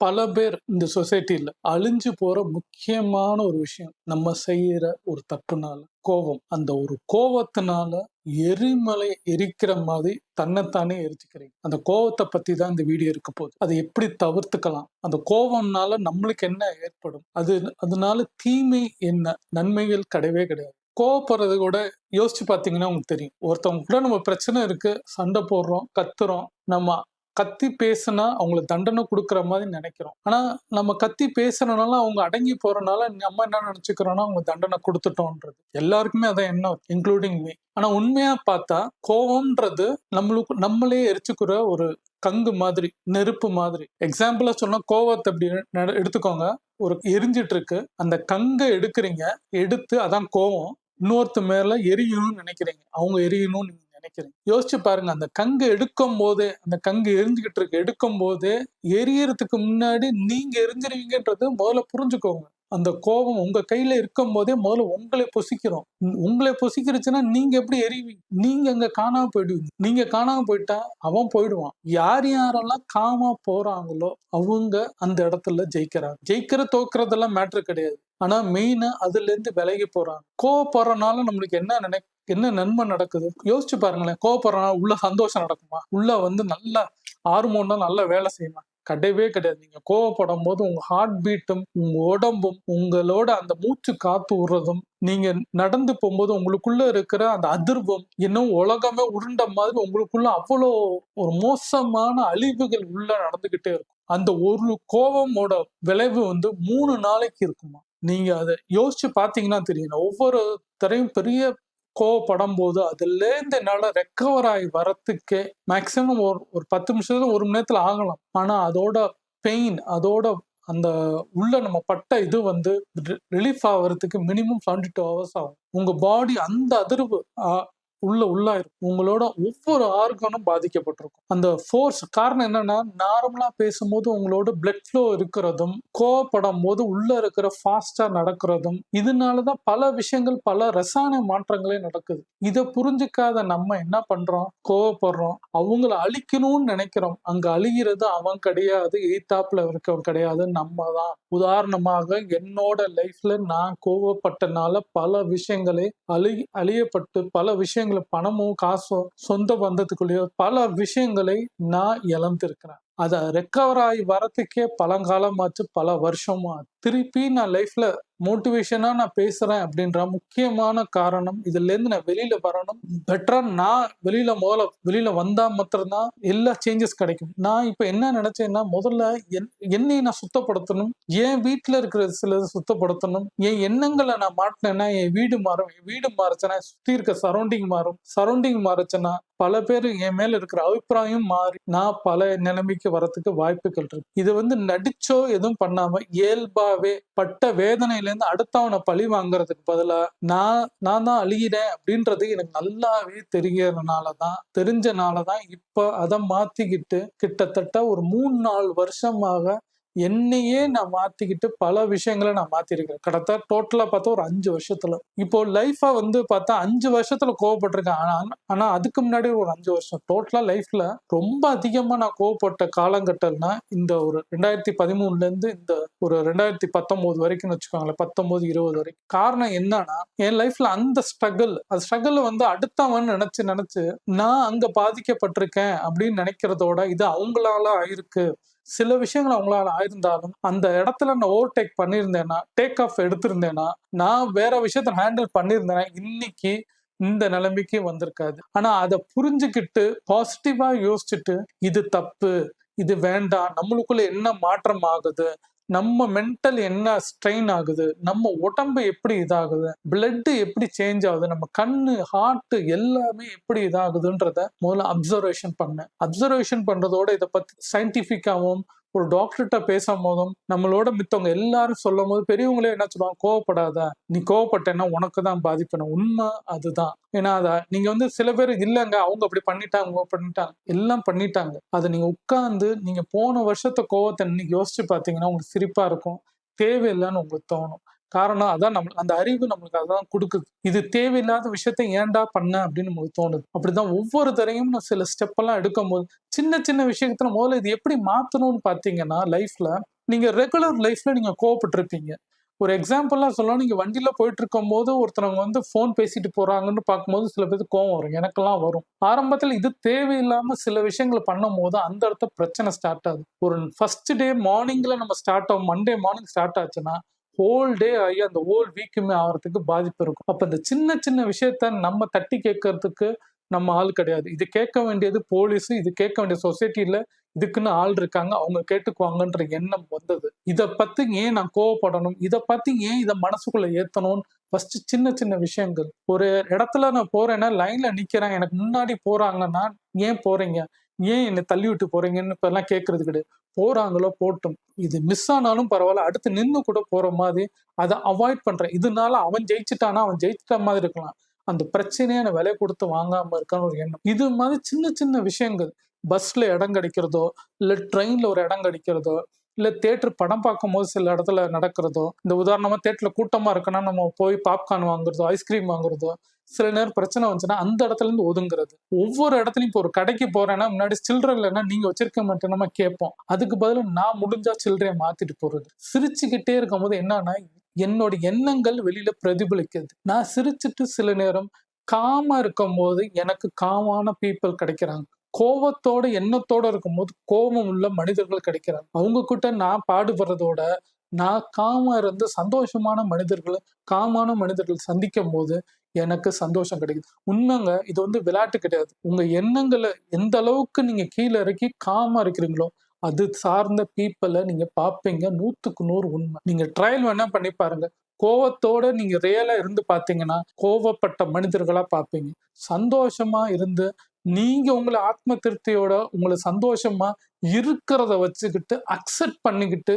பல பேர் இந்த சொசைட்டியில் அழிஞ்சு போற முக்கியமான ஒரு விஷயம் நம்ம செய்யற ஒரு தப்புனால கோபம். அந்த ஒரு கோபத்தினால எரிமலை எரிக்கிற மாதிரி தன்னைத்தானே எரிச்சுக்கிறீங்க. அந்த கோபத்தை பத்தி தான் இந்த வீடியோ இருக்க போகுது. அதை எப்படி தவிர்த்துக்கலாம்? அந்த கோபம்னால நம்மளுக்கு என்ன ஏற்படும்? அது அதனால தீமை என்ன? நன்மைகள் கிடையவே கிடையாது. கோவப்படுறது கூட யோசிச்சு பார்த்தீங்கன்னா உங்களுக்கு தெரியும். ஒருத்தவங்க கூட நம்ம பிரச்சனை இருக்கு சண்டை போடுறோம் கத்துறோம் நம்ம கத்தி பேசுனா அவங்களுக்கு தண்டனை கொடுக்குற மாதிரி நினைக்கிறோம். ஆனா நம்ம கத்தி பேசுறதுனால அவங்க அடங்கி போறனால நம்ம என்ன நினைச்சுக்கிறோம்னா அவங்க தண்டனை கொடுத்துட்டோன்றது. எல்லாருக்குமே அதான் என்ன இன்க்ளூடிங் மீ ஆனா உண்மையா பார்த்தா கோவம்ன்றது நம்மளுக்கு நம்மளே எரிச்சுக்கிற ஒரு கங்கு மாதிரி நெருப்பு மாதிரி. எக்ஸாம்பிளா சொன்னா கோவத்தை அப்படி எடுத்துக்கோங்க. ஒரு எரிஞ்சிட்டு இருக்கு அந்த கங்கை எடுக்கிறீங்க எடுத்து அதான் கோவம். இன்னொருத்த மேல எரியணும்னு நினைக்கிறீங்க. அவங்க எரியணும்னு நினைக்கிறேன். யோசிச்சு பாருங்க அந்த கங்கு எடுக்கும் போதே அந்த கங்கு எரிஞ்சுக்கிட்டு இருக்கு எடுக்கும் போதே எரியறதுக்கு முன்னாடி நீங்க எரிஞ்சிருவீங்கன்றது முதல்ல புரிஞ்சுக்கோங்க. அந்த கோபம் உங்க கையில இருக்கும் போதே முதல்ல உங்களை பொசிக்கிறோம். உங்களை பொசிக்கிறச்சுன்னா நீங்க எப்படி எரிவீங்க நீங்க அங்க காணாம போயிடுவீங்க. நீங்க காணாம போயிட்டா அவன் போயிடுவான். யார் யாரெல்லாம் காமா போறாங்களோ அவங்க அந்த இடத்துல ஜெயிக்கிறாங்க. ஜெயிக்கிற தோக்குறதெல்லாம் மேட்ரு கிடையாது. ஆனா மெயினா அதுல இருந்து விலகி போறாங்க. கோவப்படுறனால நம்மளுக்கு என்ன நினை என்ன நன்மை நடக்குது? யோசிச்சு பாருங்களேன். கோவப்படுறனால உள்ள சந்தோஷம் நடக்குமா? உள்ள வந்து நல்ல ஹார்மோன் தான் நல்ல வேலை செய்யுமா? கிடையவே கிடையாது. நீங்க கோவப்படும் போது உங்க ஹார்ட் பீட்டும் உங்க உடம்பும் உங்களோட அந்த மூச்சு காத்து விடுறதும் நீங்க நடந்து போகும்போது உங்களுக்குள்ள இருக்கிற அந்த அதிர்வம் இன்னும் உலகமே உருண்ட மாதிரி உங்களுக்குள்ள அவ்வளோ ஒரு மோசமான அழிவுகள் உள்ள நடந்துகிட்டே இருக்கும். அந்த ஒரு கோபமோட விளைவு வந்து மூணு நாளைக்கு இருக்குமா? நீங்க அதை யோசிச்சு பாத்தீங்கன்னா தெரியும். ஒவ்வொரு தரையும் பெரிய கோவப்படும் போது அதுலேருந்து என்னால் ரெக்கவர் ஆகி வரத்துக்கே மேக்சிமம் ஒரு ஒரு பத்து நிமிஷத்துல ஒரு மணி நேரத்தில் ஆகலாம். ஆனால் அதோட பெயின் அதோட அந்த உள்ள நம்ம பட்ட இது வந்து ரிலீஃப் ஆகிறதுக்கு மினிமம் செவன்டி டூ ஹவர்ஸ் ஆகும். உங்க பாடி அந்த அதிர்வு உள்ள உள்ள உள்ளாயிருக்கும் உங்களோட ஒவ்வொரு ஆர்கனும் பாதிக்கப்பட்டிருக்கும். அந்த ஃபோர்ஸ் காரணம் என்னன்னா நார்மலா பேசும்போது உங்களோட பிளட் ஃப்ளோ இருக்கிறதும் கோவப்படும் போது உள்ள இருக்கிற ஃபாஸ்டா நடக்கிறதும் இதனாலதான் பல விஷயங்கள் பல ரசாயன மாற்றங்களே நடக்குது. இதை புரிஞ்சுக்காத நம்ம என்ன பண்றோம்? கோவப்படுறோம். அவங்கள அழிக்கணும்னு நினைக்கிறோம். அங்க அழிகிறது அவன் கிடையாது எய்தாப்ல இருக்கவன் கிடையாது நம்ம தான். உதாரணமாக என்னோட லைஃப்ல நான் கோவப்பட்டனால பல விஷயங்களை அழி அழியப்பட்டு பல விஷயங்கள் பணமோ காசோ சொந்த பந்தத்துக்குள்ளேயோ பல விஷயங்களை நான் இழந்திருக்கிறேன். அதை ரெக்கவர் ஆகி வரத்துக்கே பழங்காலமாச்சு பல வருஷமா. திருப்பி நான் லைஃப்ல மோட்டிவேஷனா நான் பேசுறேன் அப்படின்ற முக்கியமான காரணம் இதுல இருந்து நான் வெளியில வரணும். பெட்டரா நான் வெளியில முதல்ல வெளியில வந்தா மாத்திரம்தான் எல்லா சேஞ்சஸ் கிடைக்கும். நான் இப்ப என்ன நினைச்சேன்னா முதல்ல என் என்னை நான் சுத்தப்படுத்தணும். என் வீட்டுல இருக்கிற சிலது சுத்தப்படுத்தணும். என் எண்ணங்களை நான் மாட்டினேன்னா என் வீடு மாறும். என் வீடு மாறுச்சுன்னா சுத்தி இருக்க சரௌண்டிங் மாறும். சரௌண்டிங் மாறுச்சுன்னா பல பேர் என் மேல இருக்கிற அபிப்பிராயம் மாறி நான் பல நிலைமைக்கு வரத்துக்கு வாய்ப்புகள் இருக்கு. இது வந்து நடிச்சோ எதுவும் பண்ணாம இயல்பாவே பட்ட வேதனையில இருந்து அடுத்தவனை பழி வாங்குறதுக்கு பதிலா நான் நான் தான் அழிகிறேன் அப்படின்றது எனக்கு நல்லாவே தெரியறதுனாலதான் தெரிஞ்சனாலதான் இப்ப அதை மாத்திக்கிட்டு கிட்டத்தட்ட ஒரு மூணு நாலு வருஷமாக என்னையே நான் மாத்திக்கிட்டு பல விஷயங்களை நான் மாத்திருக்கேன் கடத்த டோட்டலா பார்த்தா ஒரு அஞ்சு வருஷத்துல. இப்போ லைஃபா வந்து பார்த்தா அஞ்சு வருஷத்துல கோவப்பட்டிருக்கேன். ஆனா ஆனா அதுக்கு முன்னாடி ஒரு அஞ்சு வருஷம். டோட்டலா லைஃப்ல ரொம்ப அதிகமா நான் கோவப்பட்ட காலங்கட்டம்னா இந்த ஒரு ரெண்டாயிரத்தி பதிமூணுல இருந்து இந்த ஒரு ரெண்டாயிரத்தி பத்தொன்பது வரைக்கும் வச்சுக்கோங்களேன். பத்தொன்பது இருபது வரைக்கும். காரணம் என்னன்னா என் லைஃப்ல அந்த ஸ்ட்ரகிள் அந்த ஸ்ட்ரகிள் வந்து அடுத்தவன் நினைச்சு நினைச்சு நான் அங்க பாதிக்கப்பட்டிருக்கேன் அப்படின்னு நினைக்கிறதோட இது அவங்களால ஆயிருக்கு. சில விஷயங்கள் அவங்களால ஆயிருந்தாலும் அந்த இடத்துல நான் ஓவர் டேக் பண்ணியிருந்தேன்னா டேக் ஆஃப் எடுத்திருந்தேன்னா நான் வேற விஷயத்த ஹேண்டில் பண்ணியிருந்தேன்னா இன்னைக்கு இந்த நிலைமைக்கு வந்திருக்காது. ஆனா அதை புரிஞ்சுக்கிட்டு பாசிட்டிவா யோசிச்சுட்டு இது தப்பு இது வேண்டாம் நம்மளுக்குள்ள என்ன மாற்றம் ஆகுது நம்ம மென்டல் என்ன ஸ்ட்ரெயின் ஆகுது? நம்ம உடம்பு எப்படி இதாகுது? பிளட் எப்படி சேஞ்ச் ஆகுது? நம்ம கண்ணு ஹார்ட் எல்லாமே எப்படி இதாகுதுன்றத முதல்ல அப்சர்வேஷன் பண்ணேன் அப்சர்வேஷன் பண்றதோட இதை பத்தி சயின்டிபிக்காவும் ஒரு டாக்டர்கிட்ட பேசும் போதும் நம்மளோட மித்தவங்க எல்லாரும் சொல்லும் போது பெரியவங்களே என்ன சொல்லுவாங்க கோவப்படாத. நீ கோவப்பட்டேன்னா உனக்கு தான் பாதிப்பேன் உண்மை அதுதான். ஏன்னா அதை நீங்க வந்து சில பேர் இல்லைங்க. அவங்க அப்படி பண்ணிட்டாங்க பண்ணிட்டாங்க. எல்லாம் பண்ணிட்டாங்க. அதை நீங்க உட்கார்ந்து நீங்க போன வருஷத்த கோவத்தை இன்னைக்கு யோசிச்சு பார்த்தீங்கன்னா உங்களுக்கு சிரிப்பா இருக்கும். தேவையில்லைன்னு உங்களுக்கு தோணும். காரணம் அதான் நம்ம அந்த அறிவு நம்மளுக்கு அதான் கொடுக்குது. இது தேவையில்லாத விஷயத்த ஏன்டா பண்ண அப்படின்னு நமக்கு தோணுது. அப்படிதான் ஒவ்வொரு தரையும் நான் சில ஸ்டெப் எல்லாம் எடுக்கும்போது சின்ன சின்ன விஷயத்துல முதல்ல இது எப்படி மாத்தணும்னு பாத்தீங்கன்னா லைஃப்ல நீங்க ரெகுலர் லைஃப்ல நீங்க கோவப்பட்டிருப்பீங்க. ஒரு எக்ஸாம்பிள்லாம் சொல்லலாம் நீங்க வண்டியில போயிட்டு இருக்கும் போது ஒருத்தவங்க வந்து ஃபோன் பேசிட்டு போறாங்கன்னு பார்க்கும்போது சில பேருக்கு கோவம் வரும். எனக்கெல்லாம் வரும். ஆரம்பத்துல இது தேவையில்லாம சில விஷயங்களை பண்ணும் போது அந்த இடத்த பிரச்சனை ஸ்டார்ட் ஆகுது. ஒரு ஃபர்ஸ்ட் டே மார்னிங்ல நம்ம ஸ்டார்ட் ஆகும். மண்டே மார்னிங் ஸ்டார்ட் ஆச்சுன்னா ஹோல் டே ஆகி அந்த ஹோல் வீக்குமே ஆகிறதுக்கு பாதிப்பு இருக்கும். அப்போ இந்த சின்ன சின்ன விஷயத்த நம்ம தட்டி கேட்கறதுக்கு நம்ம ஆள் கிடையாது. இது கேட்க வேண்டியது போலீஸ் இது கேட்க வேண்டிய சொசைட்டியில் இதுக்குன்னு ஆள் இருக்காங்க. அவங்க கேட்டுக்குவாங்கன்ற எண்ணம் வந்தது. இதை பற்றி ஏன் நான் கோவப்படணும்? இதை பற்றி ஏன் இதை மனசுக்குள்ளே ஏற்றணும்னு ஃபர்ஸ்ட் சின்ன சின்ன விஷயங்கள். ஒரு இடத்துல நான் போறேன்னா லைன்ல நிக்கிறேன். எனக்கு முன்னாடி போறாங்கன்னா ஏன் போறீங்க? ஏன் என்னை தள்ளி விட்டு போறீங்கன்னு இப்பெல்லாம் கேட்கறது கிடையாது. போறாங்களோ போட்டும். இது மிஸ் ஆனாலும் பரவாயில்ல. அடுத்து நின்று கூட போற மாதிரி அதை அவாய்ட் பண்றேன். இதனால அவன் ஜெயிச்சுட்டானா? அவன் ஜெயிச்சிட்ட மாதிரி இருக்கலாம். அந்த பிரச்சனையை நான் விலை கொடுத்து வாங்காம இருக்கான்னு ஒரு எண்ணம். இது மாதிரி சின்ன சின்ன விஷயங்கள். பஸ்ல இடம் கிடைக்கிறதோ இல்ல ட்ரெயின்ல ஒரு இடம் கிடைக்கிறதோ இல்ல தேட்டர் படம் பார்க்கும் போது சில இடத்துல நடக்கிறதோ இந்த உதாரணமா தேட்டர்ல கூட்டமா இருக்குன்னா நம்ம போய் பாப்கார்ன் வாங்குறதோ ஐஸ்கிரீம் வாங்குறதோ சில நேரம் பிரச்சனை வந்துச்சுன்னா அந்த இடத்துல இருந்து ஒதுங்குறது. ஒவ்வொரு இடத்துலையும் இப்போ ஒரு கடைக்கு போறேன்னா முன்னாடி சில்லற இல்லைன்னா நீங்க வச்சிருக்க மாட்டேன் நம்ம கேட்போம். அதுக்கு பதிலாக நான் முடிஞ்சா சில்லறையை மாத்திட்டு போறது. சிரிச்சுக்கிட்டே இருக்கும் போது என்னன்னா என்னோட எண்ணங்கள் வெளியில பிரதிபலிக்குது. நான் சிரிச்சிட்டு சில நேரம் காமா இருக்கும் போது எனக்கு காமான பீப்புள் கிடைக்கிறாங்க. கோவத்தோட எண்ணத்தோட இருக்கும்போது கோபம் உள்ள மனிதர்கள் கிடைக்கிறாங்க. அவங்க கிட்ட நான் பாடுபடுறதோட நான் காமா இருந்து சந்தோஷமான மனிதர்களை காமான மனிதர்கள் சந்திக்கும் போது எனக்கு சந்தோஷம் கிடைக்குது. உண்மைங்க இது வந்து விளையாட்டு கிடையாது. உங்க எண்ணங்களை எந்த அளவுக்கு நீங்க கீழே இறக்கி காமா இருக்கிறீங்களோ அது சார்ந்த பீப்புளை நீங்க பார்ப்பீங்க. நூத்துக்கு நூறு உண்மை. நீங்க ட்ரையல் வேணா பண்ணி பாருங்க. கோவத்தோட நீங்க ரியலா இருந்து பாத்தீங்கன்னா கோவப்பட்ட மனிதர்களா பார்ப்பீங்க. சந்தோஷமா இருந்து நீங்க உங்களை ஆத்ம திருப்தியோட உங்களை சந்தோஷமா இருக்கிறத வச்சுக்கிட்டு அக்செப்ட் பண்ணிக்கிட்டு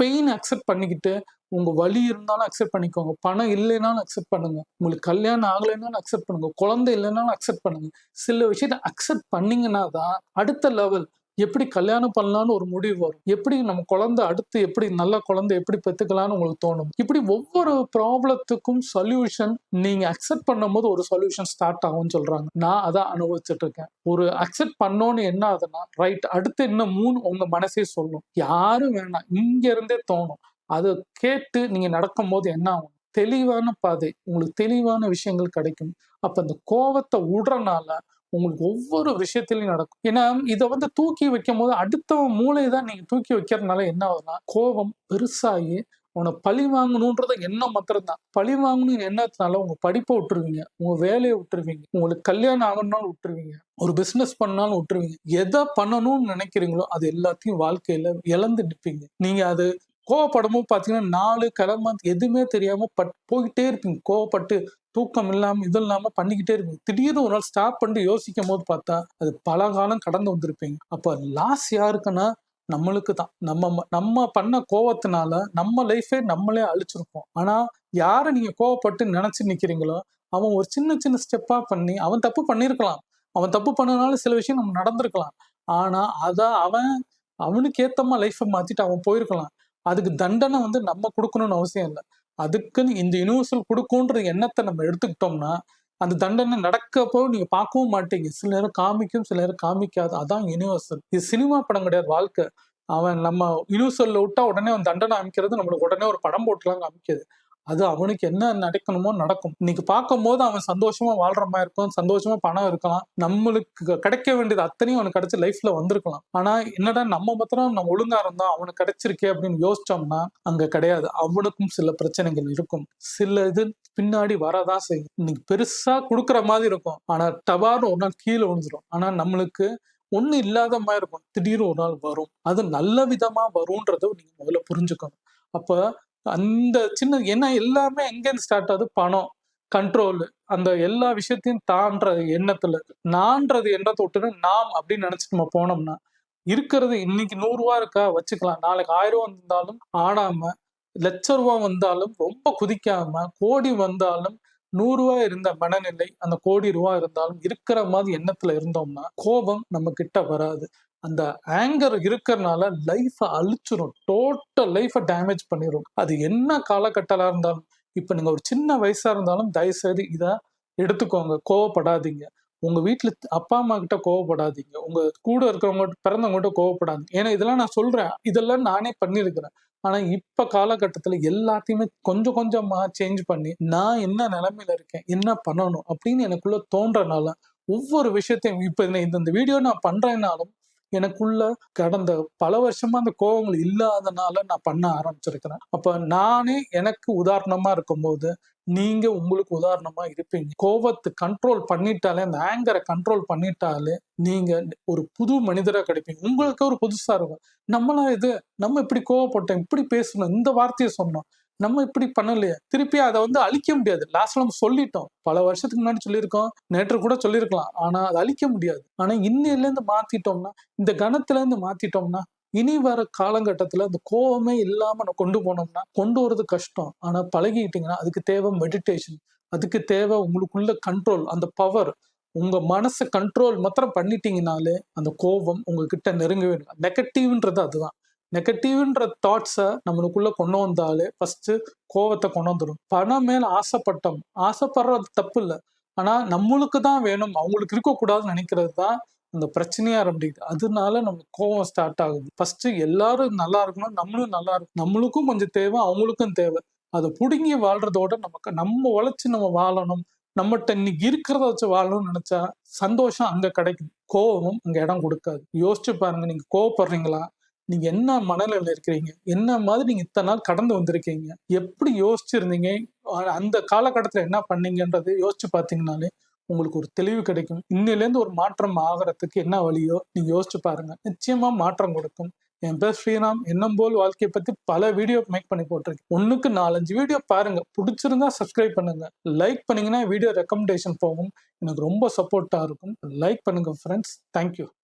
பெயின் அக்செப்ட் பண்ணிக்கிட்டு உங்க வலி இருந்தாலும் அக்செப்ட் பண்ணிக்கோங்க. பணம் இல்லைனாலும் அக்செப்ட் பண்ணுங்க. உங்களுக்கு கல்யாணம் ஆகலைனாலும் அக்செப்ட் பண்ணுங்க. குழந்தை இல்லைனாலும் அக்செப்ட் பண்ணுங்க. சில விஷயத்த அக்செப்ட் பண்ணீங்கன்னா தான் அடுத்த லெவல் எப்படி கல்யாணம் பண்ணலாம்னு ஒரு முடிவு வரும்? எப்படி நம்ம குழந்தை அடுத்து எப்படி நல்ல குழந்தை எப்படி பெத்துக்கலாம்னு உங்களுக்கு தோணும்? இப்படி ஒவ்வொரு ப்ராப்ளத்துக்கும் சொல்யூஷன் நீங்க அக்செப்ட் பண்ணும்போது ஒரு சொல்யூஷன் ஸ்டார்ட் ஆகும்னு சொல்றாங்க. நான் அதான் அனுபவிச்சுட்டு இருக்கேன். ஒரு அக்செப்ட் பண்ணோன்னு என்ன ஆகுதுன்னா ரைட் அடுத்து என்ன மூணு உங்க மனசே சொல்லும். யாரும் வேணாம். இங்க இருந்தே தோணும். அதை கேட்டு நீங்க நடக்கும் போது என்ன ஆகும்? தெளிவான பாதை. உங்களுக்கு தெளிவான விஷயங்கள் கிடைக்கும். அப்ப அந்த கோவத்தை விடுறனால உங்களுக்கு ஒவ்வொரு விஷயத்திலையும் நடக்கும். ஏன்னா இதை வந்து தூக்கி வைக்கும் போது அடுத்தவன் மூளை தான் நீங்க தூக்கி வைக்கிறதுனால என்ன ஆகுதுன்னா கோபம் பெருசாகி உன்னை பழி வாங்கணுன்றது எண்ணம் மாத்திரம் தான் பழி வாங்கணும் எண்ணத்தினால உங்க படிப்பை விட்டுருவீங்க. உங்க வேலையை விட்டுருவீங்க. உங்களுக்கு கல்யாணம் ஆகணும்னாலும் விட்டுருவீங்க. ஒரு பிசினஸ் பண்ணாலும் விட்டுருவீங்க. எதை பண்ணணும்னு நினைக்கிறீங்களோ அது எல்லாத்தையும் வாழ்க்கையில இழந்து நிற்பீங்க நீங்க அது கோவப்படமும் பார்த்தீங்கன்னா நாலு கிழமை எதுவுமே தெரியாம பட் போயிட்டே இருப்பீங்க. கோவப்பட்டு தூக்கம் இல்லாம இது இல்லாம பண்ணிக்கிட்டே இருப்பீங்க. திடீர்னு ஒரு நாள் ஸ்டாப் பண்ணிட்டு யோசிக்கும் போது பார்த்தா அது பல காலம் கடந்து வந்திருப்பீங்க. அப்ப லாஸ் யாருக்குன்னா நம்மளுக்கு தான். நம்ம நம்ம பண்ண கோவத்தினால நம்ம லைஃபே நம்மளே அழிச்சிருப்போம். ஆனா யாரை நீங்க கோவப்பட்டு நினைச்சு நிக்கிறீங்களோ அவன் ஒரு சின்ன சின்ன ஸ்டெப்பா பண்ணி அவன் தப்பு பண்ணியிருக்கலாம். அவன் தப்பு பண்ணனால சில விஷயம் நம்ம நடந்திருக்கலாம். ஆனா அதான் அவன் அவனுக்கு ஏத்தமா லைஃப்பை மாத்திட்டு அவன் போயிருக்கலாம். அதுக்கு தண்டனை வந்து நம்ம கொடுக்கணும்னு அவசியம் இல்லை. அதுக்குன்னு இந்த யூனிவர்சல் கொடுக்குன்ற எண்ணத்தை நம்ம எடுத்துக்கிட்டோம்னா அந்த தண்டனை நடக்கப்போ நீங்க பார்க்கவும் மாட்டீங்க. சில நேரம் காமிக்கும் சில நேரம் காமிக்காது. அதான் யூனிவர்சல் இது சினிமா படம் கிடையாது வாழ்க்கை. அவன் நம்ம யூனிவர்சல்ல விட்டா உடனே அவன் தண்டனை அமைக்கிறது நம்மளுக்கு உடனே ஒரு படம் போட்டுலாம் காமிக்காது. அது அவனுக்கு என்ன நடக்கணுமோ நடக்கும். இன்னைக்கு பார்க்கும்போது அவன் சந்தோஷமா வாழ்ற மாதிரி இருக்கும். சந்தோஷமா பணம் இருக்கலாம். நம்மளுக்கு கிடைக்க வேண்டியது அத்தனையும் அவனுக்கு கிடைச்சி லைஃப்ல வந்திருக்கலாம். ஆனா என்னடா நம்ம மாத்திரம் நம்ம ஒழுங்கா இருந்தோம் அவனுக்கு கிடைச்சிருக்கே அப்படின்னு யோசிச்சோம்னா அங்க கிடையாது. அவனுக்கும் சில பிரச்சனைகள் இருக்கும். சில இது பின்னாடி வரதான் செய்யும். இன்னைக்கு பெருசா கொடுக்குற மாதிரி இருக்கும். ஆனா டபார்னு ஒரு நாள் கீழே விழுந்துடும் ஆனா நம்மளுக்கு ஒண்ணு இல்லாத மாதிரி இருக்கும். திடீர்னு ஒரு நாள் வரும். அது நல்ல விதமா வரும்ன்றத நீங்க முதல்ல புரிஞ்சுக்கணும். அப்போ அந்த சின்ன ஏன்னா எல்லாமே எங்கேருந்து ஸ்டார்ட் ஆகுது? பணம் கண்ட்ரோல் அந்த எல்லா விஷயத்தையும் தான்ற எண்ணத்துல. நான்றது எண்ணத்தை விட்டுட்டு நாம் அப்படின்னு நினைச்சிட்டு நம்ம போனோம்னா இருக்கிறது இன்னைக்கு நூறு ரூபா இருக்கா? வச்சுக்கலாம். நாளைக்கு ஆயிரம் ரூபா வந்தாலும் ஆடாம லட்ச ரூபா வந்தாலும் ரொம்ப குதிக்காம கோடி வந்தாலும் நூறு ரூபாய் இருந்த மனநிலை அந்த கோடி ரூபா இருந்தாலும் இருக்கிற மாதிரி எண்ணத்துல இருந்தோம்னா கோபம் நம்ம கிட்ட வராது. அந்த ஆங்கர் இருக்கிறனால லைஃபை அழிச்சிரும். டோட்டல் லைஃபை டேமேஜ் பண்ணிடும் அது என்ன காலகட்டமாக இருந்தாலும் இப்போ நீங்கள் ஒரு சின்ன வயசாக இருந்தாலும் தயவுசெய்து இதை எடுத்துக்கோங்க. கோவப்படாதீங்க. உங்கள் வீட்டில் அப்பா அம்மா கிட்ட கோவப்படாதீங்க. உங்கள் கூட இருக்கிறவங்க பிறந்தவங்ககிட்ட கோவப்படாதீங்க. ஏன்னா இதெல்லாம் நான் சொல்கிறேன் இதெல்லாம் நானே பண்ணியிருக்கிறேன் ஆனால் இப்போ காலகட்டத்தில் எல்லாத்தையுமே கொஞ்சம் கொஞ்சமாக சேஞ்ச் பண்ணி நான் என்ன நிலமையில இருக்கேன்? என்ன பண்ணணும்? அப்படின்னு எனக்குள்ளே தோன்றனால ஒவ்வொரு விஷயத்தையும் இப்போ இந்த இந்த வீடியோ நான் பண்ணுறேன்னாலும் எனக்குள்ள கடந்த பல வருஷமா அந்த கோபங்கள் இல்லாதனால நான் பண்ண ஆரம்பிச்சிருக்கிறேன். அப்ப நானே எனக்கு உதாரணமா இருக்கும்போது நீங்க உங்களுக்கு உதாரணமா இருப்பீங்க. கோபத்தை கண்ட்ரோல் பண்ணிட்டாலே அந்த ஆங்கரை கண்ட்ரோல் பண்ணிட்டாலே நீங்க ஒரு புது மனிதரா கிடைப்பீங்க. உங்களுக்கு ஒரு புதுசா இருக்கும். நம்மளா இது நம்ம இப்படி கோவப்பட்டோம் இப்படி பேசணும் இந்த வார்த்தையை சொன்னோம். நம்ம இப்படி பண்ணலையே. திருப்பி அதை வந்து அழிக்க முடியாது. லாஸ்ட்ல நம்ம சொல்லிட்டோம். பல வருஷத்துக்கு முன்னாடி சொல்லியிருக்கோம். நேற்று கூட சொல்லியிருக்கலாம். ஆனா அதை அழிக்க முடியாது. ஆனா இன்னில இருந்து மாத்திட்டோம்னா இந்த கணத்துல இருந்து மாத்திட்டோம்னா இனி வர காலகட்டத்துல அந்த கோவமே இல்லாம நம்ம கொண்டு போனோம்னா கொண்டு வரது கஷ்டம். ஆனா பழகிட்டீங்கன்னா அதுக்கு தேவை மெடிடேஷன் அதுக்கு தேவை உங்களுக்குள்ள கண்ட்ரோல் அந்த பவர் உங்க மனசை கண்ட்ரோல் மாத்திரம் பண்ணிட்டீங்கனாலே அந்த கோபம் உங்ககிட்ட நெருங்கவே நெகட்டிவ்ன்றது அதுதான். நெகட்டிவ்ன்ற தாட்ஸை நம்மளுக்குள்ள கொண்டு வந்தாலே ஃபர்ஸ்ட் கோவத்தை கொண்டு வந்துடும் பணம் மேலே ஆசைப்பட்டோம். ஆசைப்படுறது தப்பு இல்லை. ஆனா நம்மளுக்கு தான் வேணும். அவங்களுக்கு இருக்கக்கூடாதுன்னு நினைக்கிறது தான் அந்த பிரச்சனையா ஆரம்பிக்குது அதனால நம்ம கோவம் ஸ்டார்ட் ஆகுது. ஃபர்ஸ்ட் எல்லாரும் நல்லா இருக்கணும். நம்மளும் நல்லா இருக்கும் நம்மளுக்கும் கொஞ்சம் தேவை அவங்களுக்கும் தேவை. அதை பிடுங்கி வாழ்றதோட நமக்கு நம்ம உழைச்சி நம்ம வாழணும். நம்மகிட்ட இன்னைக்கு இருக்கிறத வச்சு வாழணும்னு நினைச்சா சந்தோஷம் அங்க கிடைக்கும். கோவமும் அங்க இடம் கொடுக்காது. யோசிச்சு பாருங்க. நீங்க கோவப்படுறீங்களா? நீங்க என்ன மனநிலையில இருக்கிறீங்க? என்ன மாதிரி நீங்க இத்தனை நாள் கடந்து வந்திருக்கீங்க? எப்படி யோசிச்சிருந்தீங்க? அந்த காலகட்டத்துல என்ன பண்ணீங்கன்றது யோசிச்சு பார்த்தீங்கனாலே உங்களுக்கு ஒரு தெளிவு கிடைக்கும். இன்னிலேருந்து ஒரு மாற்றம் ஆகிறதுக்கு என்ன வழியோ நீங்க யோசிச்சு பாருங்க. நிச்சயமா மாற்றம் கொடுக்கும். என் பேர் ஸ்ரீராம். என்னும் போல் வாழ்க்கையை பத்தி பல வீடியோ மேக் பண்ணி போட்டிருக்கேன். ஒண்ணுக்கு நாலஞ்சு வீடியோ பாருங்க. பிடிச்சிருந்தா சப்ஸ்கிரைப் பண்ணுங்க. லைக் பண்ணீங்கன்னா வீடியோ ரெக்கமெண்டேஷன் போகும். எனக்கு ரொம்ப சப்போர்ட்டா இருக்கும். லைக் பண்ணுங்க ஃப்ரெண்ட்ஸ் தேங்க்யூ